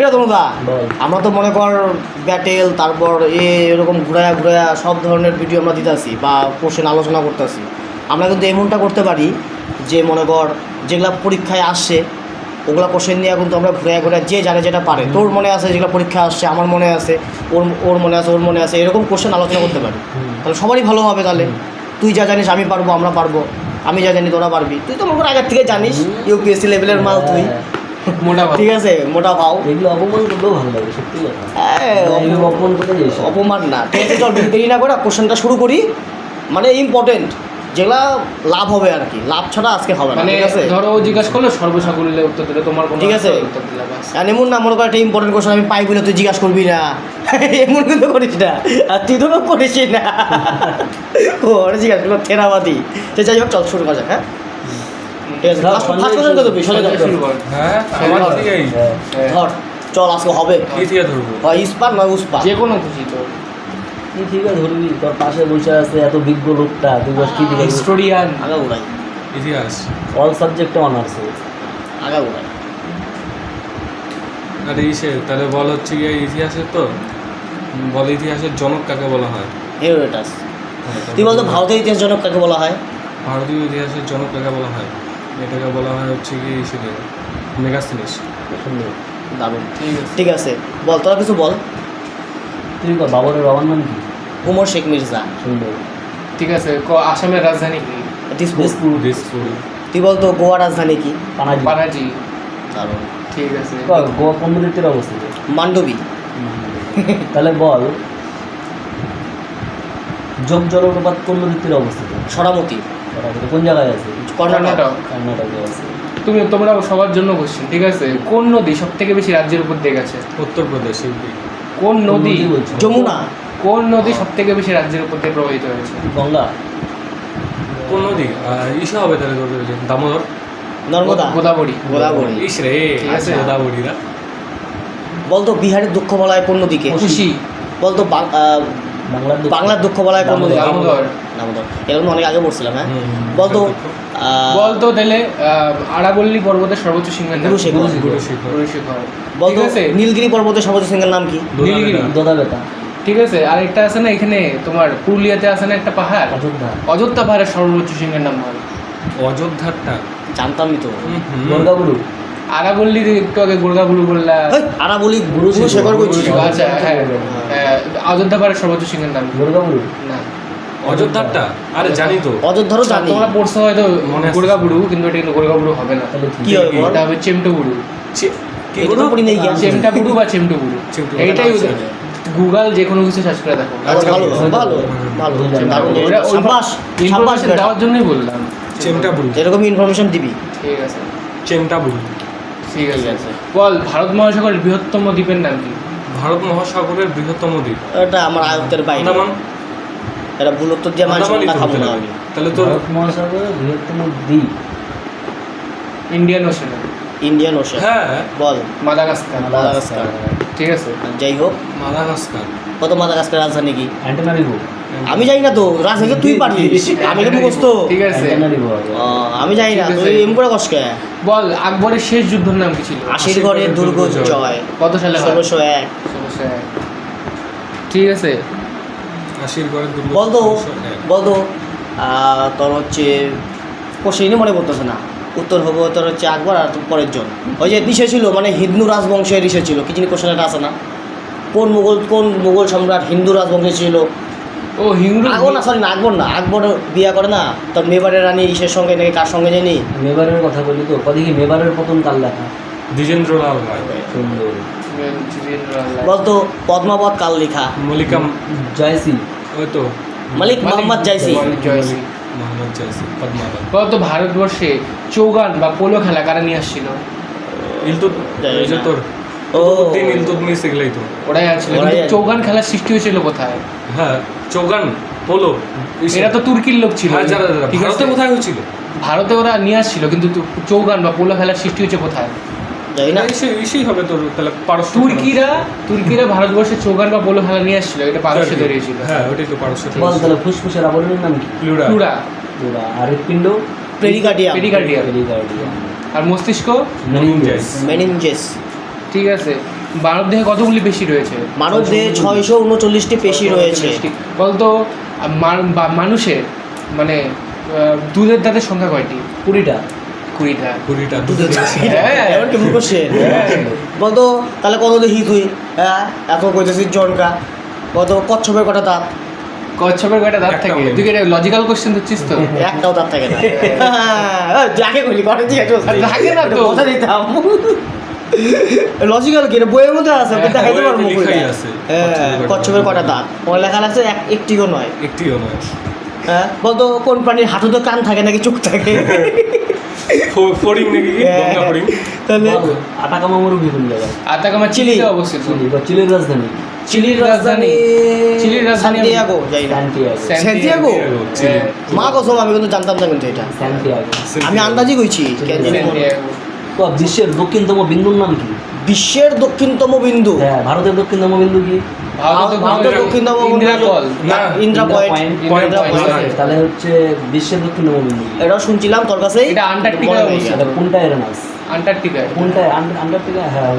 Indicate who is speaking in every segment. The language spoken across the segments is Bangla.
Speaker 1: এটা দা আমরা তো মনে কর ব্যাটেল তারপর এ এরকম ঘুরায়া ঘুরায়া সব ধরনের ভিডিও আমরা দিতেছি বা কোশ্চেন আলোচনা করতেছি। আমরা কিন্তু এমনটা করতে পারি যে মনে কর যেগুলা পরীক্ষায় আসছে ওগুলো কোশ্চেন নিয়ে কিন্তু আমরা ঘুরায়া ঘুরায়া যে জানে যেটা পারে। তোর মনে আছে যেগুলো পরীক্ষা আসছে আমার মনে আছে ওর ওর মনে আছে ওর মনে আছে এরকম কোশ্চেন আলোচনা করতে পারি। তাহলে সবারই ভালো হবে তাহলে। তুই যা জানিস আমি পারব আমরা পারব আমি যা জানি তোরা পারবি। তুই তো মনে কর আগের থেকে জানিস ইউপিএসসি লেভেলের মাল তুই।
Speaker 2: হ্যাঁ,
Speaker 3: মোটা
Speaker 1: ঠিক আছে মোটা পাও
Speaker 2: এগুলো অপমান করলেও ভালো লাগে সত্যি
Speaker 1: হ্যাঁ,
Speaker 2: অপমান করতে না।
Speaker 1: অপমান না। ঠিক আছে চল দেরি না করে কোশ্চেনটা শুরু করি। মানে ইম্পর্টেন্ট যেগুলা লাভ হবে আর কি। লাভ ছাড়া আজকে হবে না
Speaker 3: মানে
Speaker 1: ঠিক আছে?
Speaker 3: ধরো ও জিজ্ঞাসা করল সর্বসাকুল্যে উত্তর দিলে তোমার কোনো
Speaker 1: ঠিক আছে।
Speaker 3: উত্তর দিলে
Speaker 1: আর এমন না মনে কর একটা ইম্পর্টেন্ট কোশ্চেন আমি পাই বলে তুই জিজ্ঞাসা করবি না। এমন কিন্তু করিস না। আর তুই তো করিস না। ও জিজ্ঞাসা করল থেরাবাদি। সে যাই হোক চল শুরু করা যাক হ্যাঁ? ঠিক আছে ফার্স্ট কোশ্চেন কত তুই সোজা
Speaker 4: হ্যাঁ দিকেই
Speaker 2: হ্যাঁ।
Speaker 3: হ্যাঁ।
Speaker 1: ধর চল আজকে হবে।
Speaker 4: কি দিয়ে ধরবো?
Speaker 1: হয় ইস্পাত নয় উস্পাত।
Speaker 3: যে কোনো খুশি তো।
Speaker 2: কি ঠিক আছে ধরবি তোর পাশে বসে আছে এত বিজ্ঞ লোকটা তুই বস কি দিকে
Speaker 3: হিস্টোরিয়ান
Speaker 1: আগা উড়াই।
Speaker 4: ইতিহাস।
Speaker 2: অল সাবজেক্টে অনার্স
Speaker 1: আগা উড়াই।
Speaker 4: আর ইসে তাহলে বল হচ্ছে গিয়ে ইতিহাসের তো? বল ইতিহাসের জনক কাকে বলা হয়?
Speaker 1: তুই বলতো ভারতের ইতিহাস জনক কাকে বলা হয়?
Speaker 4: ভারতীয় ইতিহাসের জনক কাকে বলা হয়? এটাকে বলা হয় হচ্ছে কি মেগাস্তিনিস।
Speaker 2: সুন্দর
Speaker 1: দারুণ।
Speaker 3: ঠিক আছে।
Speaker 1: ঠিক আছে। বল তোরা কিছু বল।
Speaker 2: তুই কর বাবরের বাবার নাম কি?
Speaker 1: উমর শেখ মির্জা।
Speaker 2: সুন্দর।
Speaker 3: ঠিক আছে ক- আসামের রাজধানী কি?
Speaker 1: দিসপুর
Speaker 2: দিসপুর।
Speaker 1: তুই বলতো গোয়া রাজধানী কি?
Speaker 2: পানাজি।
Speaker 3: পানাজি।
Speaker 1: দারুণ।
Speaker 3: ঠিক আছে।
Speaker 2: গোয়া কোন নদীতে অবস্থিত?
Speaker 1: মান্ডবী।
Speaker 2: তাহলে বল যোগ জলপ্রপাত কোন নদীতে অবস্থিত?
Speaker 1: সরামতি।
Speaker 2: কর্ণাটকে কোন জায়গায় আছে?
Speaker 1: কর্ণাটক।
Speaker 3: কর্ণাটক।
Speaker 2: আছে
Speaker 3: তুমি তোমরা সবার জন্য কোশ্চেন ঠিক আছে? কোন নদী সব থেকে বেশি রাজ্যের উপর দিয়ে গেছে?
Speaker 4: উত্তরপ্রদেশ
Speaker 3: কোন নদী?
Speaker 2: বলছো?
Speaker 1: যমুনা।
Speaker 3: কোন নদী সব থেকে বেশি রাজ্যের উপর দিয়ে প্রবাহিত হয়েছে?
Speaker 2: গঙ্গা।
Speaker 4: কোন নদী? আহ, হবে তাহলে তোর দামোদর?
Speaker 1: নর্মদা।
Speaker 3: গোদাবরী।
Speaker 1: গোদাবরী।
Speaker 4: ইস রে
Speaker 3: আছে।
Speaker 4: গোদাবরীরা
Speaker 1: বলতো বিহারের দুঃখ বলায় কোন নদীকে?
Speaker 3: খুশি।
Speaker 1: বলতো
Speaker 2: বাংলার দুঃখ-
Speaker 1: বলায় কোন
Speaker 3: দামোদর।
Speaker 1: এরকম অনেক আগে পড়ছিলাম হ্যাঁ। বলতো
Speaker 3: বলতো তাহলে আহ, আরাবল্লী পর্বতের সর্বোচ্চ সিংহের নাম।
Speaker 1: গুরু শিখর।
Speaker 4: গুরু শিখর
Speaker 3: গুরু শিখর
Speaker 1: বলতো নীলগিরি পর্বতের সর্বোচ্চ সিংহের নাম কি?
Speaker 3: নীলগিরি।
Speaker 4: দোলাবেড়া।
Speaker 2: দোদা বেতা
Speaker 3: ঠিক আছে? আরেকটা আছে না এখানে তোমার পুরুলিয়াতে আছে না একটা পাহাড়?
Speaker 2: অযোধ্যা।
Speaker 3: অযোধ্যা পাহাড়ের সর্বোচ্চ সিংহের নাম বল।
Speaker 4: অযোধ্যারটা।
Speaker 1: জানতামই তো।
Speaker 2: দুর্গাগুরু
Speaker 3: আরাবল্লীর একটু আগে গোর্গাগুরু বললা।
Speaker 1: হেই, আরা বলি গুরু শেখর করছি
Speaker 3: আচ্ছা হ্যাঁ, অযোধ্যা পাহাড়ের সর্বোচ্চ সিংহের নাম? না।
Speaker 4: অযোধ্যারটা আরে জানি তো।
Speaker 1: অযোধ্যারও জানি।
Speaker 3: তোমরা পড়ছো হয়তো
Speaker 4: মনে আছে।
Speaker 3: গোর্গাবুরু কিন্তু এটা কিন্তু হবে না।
Speaker 1: কি হবে?
Speaker 3: এটা হবে বা চেমটুবুরু। গুগল যে কোনো কিছু সার্চ করে দেখো।
Speaker 1: আচ্ছা, ভালো
Speaker 2: আচ্ছা,
Speaker 1: ভালো ভালো।
Speaker 3: দেওয়ার জন্যই বললাম।
Speaker 1: ইনফরমেশন দিবি।
Speaker 3: ঠিক আছে।
Speaker 4: চেমটা
Speaker 3: ঠিক আছে।
Speaker 1: ঠিক আছে।
Speaker 3: বল ভারত মহাসাগরের বৃহত্তম দ্বীপের নাম কি?
Speaker 4: ভারত মহাসাগরের বৃহত্তম দ্বীপ।
Speaker 1: এটা আমার আয়ত্তের বাইরে।
Speaker 4: আন্দামান?
Speaker 1: এটা ভুল উত্তর দিয়ে মানুষ
Speaker 4: আন্দামানই
Speaker 1: খাব না আমি
Speaker 4: তাহলে তো
Speaker 2: ভারত মহাসাগরের বৃহত্তম দ্বীপ।
Speaker 3: Indian ocean.
Speaker 1: Indian ocean.
Speaker 4: হ্যাঁ।
Speaker 1: বল।
Speaker 3: Madagascar
Speaker 1: Madagascar.
Speaker 3: ঠিক আছে।
Speaker 1: যাই হোক।
Speaker 4: মাদাগাস্কার।
Speaker 1: কত মাদাগাস্কার রাজধানী কি?
Speaker 2: অ্যান্টেনারিভো
Speaker 1: আমি জানি না তো রাজধানী তো তুই পারবি। আমি তো মুখস্থ।
Speaker 3: ঠিক আছে।
Speaker 1: আমি জানি না তুই এম করে কষ্টে
Speaker 3: বল আকবরের শেষ যুদ্ধের নাম কি ছিল?
Speaker 1: আশির ঘরে দুর্গ জয়।
Speaker 3: কত সালে?
Speaker 1: ষোলোশো এক।
Speaker 3: ঠিক আছে।
Speaker 4: আশির ঘরের দুর্গ
Speaker 1: বলতো
Speaker 4: ষোলোশো এক।
Speaker 1: বলতো আহ, তোর হচ্ছে কোশ্চেনই মনে পড়তেছে না। উত্তর হবে তোর হচ্ছে আকবর আর তোর পরের জন। ওই যে ঋষে ছিল মানে হিন্দু রাজবংশের ঋষে ছিল কি জানি কোশ্চেন আছে না? কোন মুঘল কোন মুঘল সম্রাট হিন্দু রাজবংশে ছিল?
Speaker 3: ও হিংরু।
Speaker 1: আকবর না সরি না আকবর না আকবর বিয়া করে না তোর মেবারের রানী ইসের সঙ্গে নাকি কার সঙ্গে জানি?
Speaker 2: মেবারের কথা বলি তো কদি কি মেবারের পতন কাল লেখা?
Speaker 4: দ্বিজেন্দ্রলাল রায়।
Speaker 2: সুন্দর।
Speaker 1: বলতো পদ্মাবত কাল লেখা?
Speaker 4: মল্লিকা
Speaker 2: জয়সি।
Speaker 4: ওই তো।
Speaker 1: মালিক মোহাম্মদ জাইসি
Speaker 3: জয়সি।
Speaker 4: মোহাম্মদ জাইসি পদ্মাবত।
Speaker 3: বলতো ভারতবর্ষে চৌগান বা পোলো খেলা কারা নিয়ে আসছিল?
Speaker 4: ইলতুত
Speaker 1: ও।
Speaker 4: দিন ইলতুতমিশ এগুলাই তো।
Speaker 3: ওরাই আসছিল
Speaker 1: আছে।
Speaker 3: চৌগান খেলার সৃষ্টি হয়েছিল কোথায়?
Speaker 4: হ্যাঁ চৌগান পোলো
Speaker 3: এরা তো তুর্কির লোক ছিল।
Speaker 4: হ্যাঁ ভারতে কোথায় হয়েছিল?
Speaker 3: ভারতে ওরা নিয়ে আসছিল কিন্তু চৌগান বা পোলো খেলার সৃষ্টি হয়েছে কোথায়?
Speaker 4: হবে তোর তাহলে
Speaker 3: তুর্কিরা তুর্কিরা ভারতবর্ষে চৌগান বা পোলো খেলা নিয়ে আসছিল এটা পারস্যে তৈরি হয়েছিল
Speaker 4: হ্যাঁ ওটাই তো পারস্য
Speaker 2: বল তাহলে ফুসফুসের আবরণের নাম কি?
Speaker 4: প্লুরা
Speaker 3: টুরা
Speaker 2: পুরা আর হৃৎপিণ্ড?
Speaker 3: মস্তিষ্ক?
Speaker 1: মেনিনজেস।
Speaker 3: ঠিক আছে। মানব দেহে কতগুলি পেশি রয়েছে?
Speaker 1: মানব দেহে ছয়শো উনচল্লিশটি পেশি রয়েছে।
Speaker 3: বলতো মানুষের মানে দুধের দাঁতের সংখ্যা কয়টি?
Speaker 2: কুড়িটা।
Speaker 3: কুড়িটা।
Speaker 4: কুড়িটা
Speaker 3: হ্যাঁ।
Speaker 1: এবার কেমন কোশ্চেন বলতো তাহলে কত দেখি তুই হ্যাঁ এত কইতেছিস জনকা। কত কচ্ছপের কটা দাঁত?
Speaker 3: কচ্ছপের কয়টা দাঁত থাকে? তুই কি লজিক্যাল কোশ্চেন দিচ্ছিস তো?
Speaker 1: একটাও দাঁত থাকে না। হ্যাঁ, যাকে বলি কটা দিয়ে
Speaker 3: থাকে না তো।
Speaker 1: কথা দিতাম। লজিক্যাল কি? এটা বইয়ের মধ্যে আছে ওকে দেখাইতে পারব
Speaker 4: বইয়ে লেখাই আছে,
Speaker 1: হ্যাঁ
Speaker 4: কচ্ছপের কটা
Speaker 1: দাঁত ওখানে লেখা আছে এক একটিও নয়।
Speaker 4: একটিও নয়।
Speaker 1: হ্যাঁ বলতো কোন প্রাণীর হাঁটু তো কান থাকে নাকি চোখ থাকে?
Speaker 4: ফড়িং নাকি? কি?
Speaker 1: হ্যাঁ।
Speaker 4: ফড়িং?
Speaker 1: তাহলে
Speaker 2: আটাকামা মরুভূমি কোন জায়গায়
Speaker 3: আতাকামা
Speaker 1: চিলি।
Speaker 3: অবস্থিত
Speaker 2: চিলি বা চিলির রাজধানী।
Speaker 1: চিলির রাজধানী।
Speaker 3: চিলির রাজধানী আমি-
Speaker 1: সান্তিয়াগো যাই না। সেন্টিয়াগো।
Speaker 3: হ্যাঁ।
Speaker 1: মা কসম আমি কিন্তু জানতাম না কিন্তু এটা।
Speaker 2: স্যান্টিয়াগো
Speaker 1: আমি আন্দাজই কইছি
Speaker 2: বিশ্বের দক্ষিণতম বিন্দুর নাম কি?
Speaker 1: বিশ্বের দক্ষিণতম বিন্দু?
Speaker 2: হ্যাঁ ভারতের দক্ষিণতম বিন্দু কি?
Speaker 1: ভারতের দক্ষিণতম
Speaker 3: ইন্দিরা
Speaker 1: পয়েন্ট।
Speaker 2: তাহলে হচ্ছে বিশ্বের দক্ষিণতম বিন্দু
Speaker 1: শুনছিলাম তোর কাছে
Speaker 3: এটা আন্টার্কটিকায়
Speaker 2: কোনটা এরেনাস
Speaker 3: আন্টার্কটিকায়।
Speaker 2: কোনটা আন্টার্কটিকা হ্যাঁ।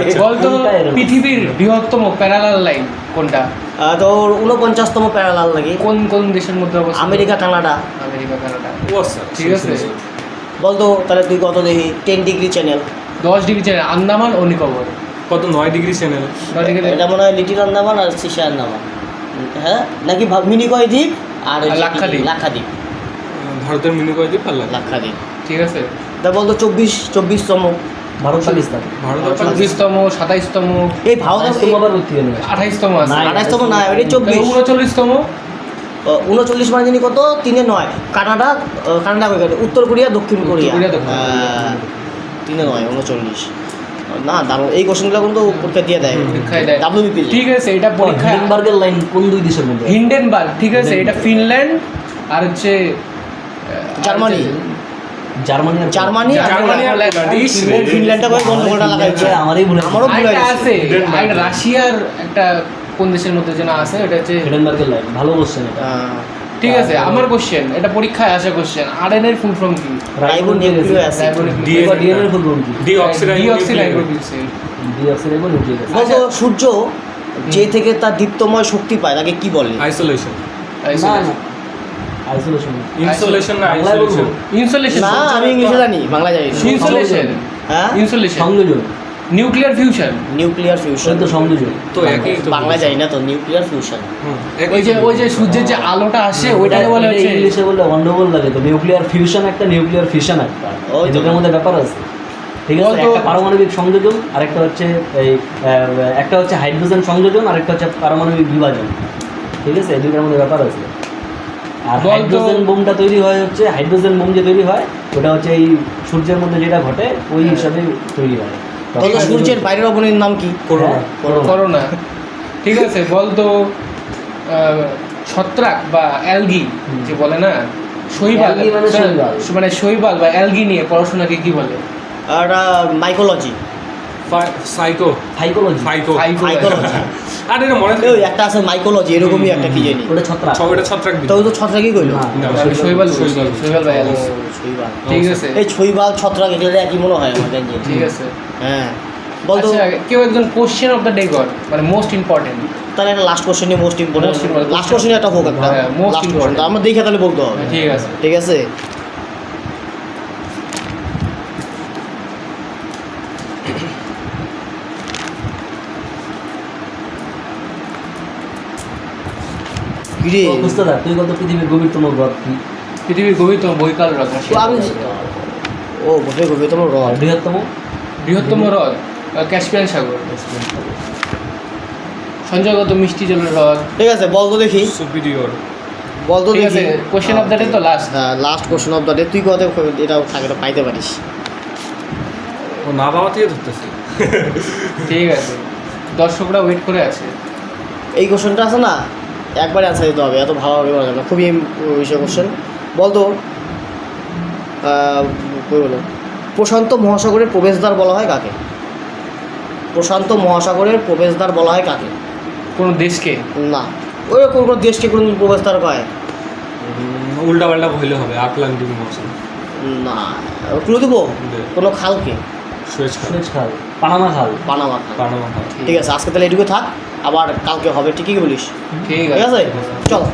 Speaker 4: আচ্ছা।
Speaker 3: বলতো পৃথিবীর বৃহত্তম প্যারালাল লাইন কোনটা?
Speaker 1: তোর উনপঞ্চাশতম প্যারালাল নাকি?
Speaker 3: কোন কোন দেশের মধ্যে
Speaker 1: আমেরিকা কানাডা।
Speaker 3: America Canada.
Speaker 4: আচ্ছা,
Speaker 3: ঠিক আছে।
Speaker 1: বলতো তাহলে তুই কত দেখি? টেন ডিগ্রি চ্যানেল
Speaker 3: দশ ডিগ্রি চ্যানেল আন্দামান ও নিকোবর।
Speaker 4: কত? নয় ডিগ্রি চ্যানেল
Speaker 3: ডিগ্রি
Speaker 1: এটা মনে হয় লিটিল আন্দামান আর সিসা আন্দামান। হ্যাঁ? নাকি মিনি কয় দ্বীপ আর
Speaker 3: আর লাক্ষাদ্বীপ।
Speaker 1: লাক্ষাদ্বীপ।
Speaker 4: ভারতের মিনি কয় দিয়ে পারলাম
Speaker 1: লাক্ষাদ্বীপ।
Speaker 3: ঠিক আছে।
Speaker 1: তা বলতো চব্বিশ চব্বিশতম।
Speaker 2: ভারত পাকিস্তান।
Speaker 4: ভারত
Speaker 3: চব্বিশতম সাতাইশতম।
Speaker 1: এই ভারত
Speaker 2: আবার
Speaker 3: আঠাইশতম আছে।
Speaker 2: নাই।
Speaker 1: আঠাশতম না এটা চব্বিশ।
Speaker 3: উনচল্লিশতম।
Speaker 1: উনচল্লিশ মানে জানি কত? তিনে নয়। কানাডা কানাডা হয়ে গেল? উত্তর কোরিয়া দক্ষিণ কোরিয়া। তিনে নয় উনচল্লিশ। না দাঁড়ো এই কোশ্চেনগুলো কিন্তু পরীক্ষা দিয়ে দেয়। ডাব্লিউবিপি
Speaker 3: ঠিক আছে এটা পরীক্ষা
Speaker 2: হিন্ডেনবার্গের লাইন কোন দুই দেশের মধ্যে?
Speaker 3: হিন্ডেনবার্গ ঠিক আছে এটা ফিনল্যান্ড আর হচ্ছে
Speaker 1: জার্মানি।
Speaker 2: জার্মানি
Speaker 1: জার্মানি আর ফিনল্যান্ডটা গন্ডগোলটা লাগাইছে?
Speaker 2: আমারই ভুলে
Speaker 1: আমারও ভুল
Speaker 3: আছে রাশিয়ার একটা কোন দেশের মধ্যে যেন আছে এটা হচ্ছে
Speaker 2: হিডেনবার্গের লাইন ভালো কোশ্চেন এটা।
Speaker 3: ঠিক আছে আমার কোশ্চেন এটা পরীক্ষায় আসা কোশ্চেন আর এন এর ফুল ফর্ম কি?
Speaker 1: Ribonucleic acid.
Speaker 2: DNA এর ফুল ফর্ম কি?
Speaker 4: ডিঅক্সিরাইবোনিউক্লিক
Speaker 2: ডিঅক্সিরাইবোনিউক্লিক অ্যাসিড
Speaker 1: সূর্য যে থেকে তার দীপ্তময় শক্তি পায় তাকে কি বলে?
Speaker 4: আইসোলেশন
Speaker 2: আইসোলেশন
Speaker 4: ইনসোলেশন না। আইসোলেশন
Speaker 3: ইনসুলেশন
Speaker 1: না আমি ইংলিশে জানি বাংলা জানি।
Speaker 3: ইনসুলেশন
Speaker 1: হ্যাঁ?
Speaker 3: ইনসুলেশন
Speaker 2: সংযোজন।
Speaker 3: নিউক্লিয়ার ফিউশন
Speaker 1: নিউক্লিয়ার ফিউশন
Speaker 2: তো সংযোজন
Speaker 4: তো একই
Speaker 1: বাংলা জানি না তো নিউক্লিয়ার ফিউশন
Speaker 3: ওই যে ওই যে সূর্যের যে আলোটা আসে ওইটাকে বলে হচ্ছে
Speaker 2: ইংলিশে বললে গন্ডগোল লাগে তো। নিউক্লিয়ার ফিউশন একটা নিউক্লিয়ার ফিউশন একটা।
Speaker 1: ওই
Speaker 2: এই দুটোর মধ্যে ব্যাপার আছে। ঠিক আছে একটা পারমাণবিক সংযোজন আরেকটা হচ্ছে এই আহ, একটা হচ্ছে হাইড্রোজেন সংযোজন আরেকটা হচ্ছে পারমাণবিক বিভাজন। ঠিক আছে এই দুটোর মধ্যে ব্যাপার আছে। আর হাইড্রোজেন বোমটা তৈরি হয় হচ্ছে হাইড্রোজেন বোম যে তৈরি হয় ওটা হচ্ছে এই সূর্যের মধ্যে যেটা ঘটে ওই
Speaker 3: হ্যাঁ।
Speaker 2: হিসাবে তৈরি হয়।
Speaker 1: বলতো সূর্যের বাইরের অবনীর নাম কি?
Speaker 4: করোনা।
Speaker 2: হ্যাঁ, করোনা।
Speaker 3: ঠিক আছে বলতো ছত্রাক বা অ্যালগি যে বলে না শৈবাল।
Speaker 2: মানে শৈবাল।
Speaker 3: মানে বা অ্যালগি নিয়ে পড়াশোনাকে কি বলে?
Speaker 1: আর mycology
Speaker 4: psycho
Speaker 2: psychology
Speaker 4: phyco
Speaker 1: mycology
Speaker 4: আর এটা মনে
Speaker 1: ওই একটা আছে মাইকোলজি এরকমই একটা কি জানি।
Speaker 2: ওটা ছত্রাক।
Speaker 4: ছবিটা ছত্রাক
Speaker 1: তো তো ছত্রাকই কইলো।
Speaker 3: শৈবাল
Speaker 4: শৈবাল।
Speaker 3: শৈবাল। বা অ্যালগি ঠিক আছে।
Speaker 1: এই ছৈবাল ছত্রাক এগুলো একই মনে হয়
Speaker 3: ঠিক আছে।
Speaker 1: হ্যাঁ। বলতো
Speaker 3: আচ্ছা কেউ একজন কোশ্চেন অফ দ্য ডে গড মানে মোস্ট ইম্পর্টেন্ট
Speaker 1: তাহলে একটা লাস্ট কোশ্চেনই মোস্ট ইম্পর্টেন্ট লাস্ট কোশ্চেন একটা হোক একটা।
Speaker 3: হ্যাঁ,
Speaker 1: লাস্ট
Speaker 3: important.
Speaker 1: কোশ্চেন আমরা দেখে তাহলে বলতে হবে।
Speaker 3: ঠিক আছে।
Speaker 1: ঠিক আছে?
Speaker 2: তুই কত পৃথিবীর গভীরতম গ্রহ কি?
Speaker 3: পৃথিবীর গভীরতম বৈকাল হ্রদ
Speaker 1: তো ও গভীর তোমার
Speaker 2: আর বৃহত্তম?
Speaker 3: বৃহত্তম হ্রদ ক্যাসপিয়ান সাগর। সঞ্জয়গত মিষ্টি জলের হ্রদ।
Speaker 1: ঠিক আছে বল তো দেখি।
Speaker 4: সুপিরিয়র
Speaker 1: বল তো দেখি।
Speaker 3: কোশ্চেন অফ দ্য ডে তো লাস্ট
Speaker 1: হ্যাঁ last question of the day তুই কত এটা থাকে পাইতে পারিস।
Speaker 4: ও না বাবা থেকে ধরতেছে।
Speaker 3: ঠিক আছে। দর্শকরা ওয়েট করে আছে।
Speaker 1: এই কোশ্চেনটা আছে না? একবারে অ্যান্সার দিতে হবে এত ভালোভাবে বলা যাবে না খুবই বিষয় কোশ্চেন বলতো প্রশান্ত মহাসাগরের প্রবেশদ্বার বলা হয় কাকে? প্রশান্ত মহাসাগরের প্রবেশদ্বার বলা হয় কাকে?
Speaker 3: কোন দেশকে?
Speaker 1: না। ওই কোন কোন দেশকে কোন প্রবেশদ্বার কয়?
Speaker 4: উল্টা পাল্টা হইলে হবে আটলান্টিক মৌসুম।
Speaker 1: না। ক্লু দেবো? কোনো খালকে?
Speaker 4: সুয়েজ খাল।
Speaker 2: সুয়েজ খাল। পানামা খাল।
Speaker 1: পানামা খাল।
Speaker 4: পানামা খাল।
Speaker 1: ঠিক আছে আজকে তাহলে এটুকু থাক আবার কালকে হবে ঠিকই বলিস।
Speaker 3: ঠিক
Speaker 1: আছে। চলো।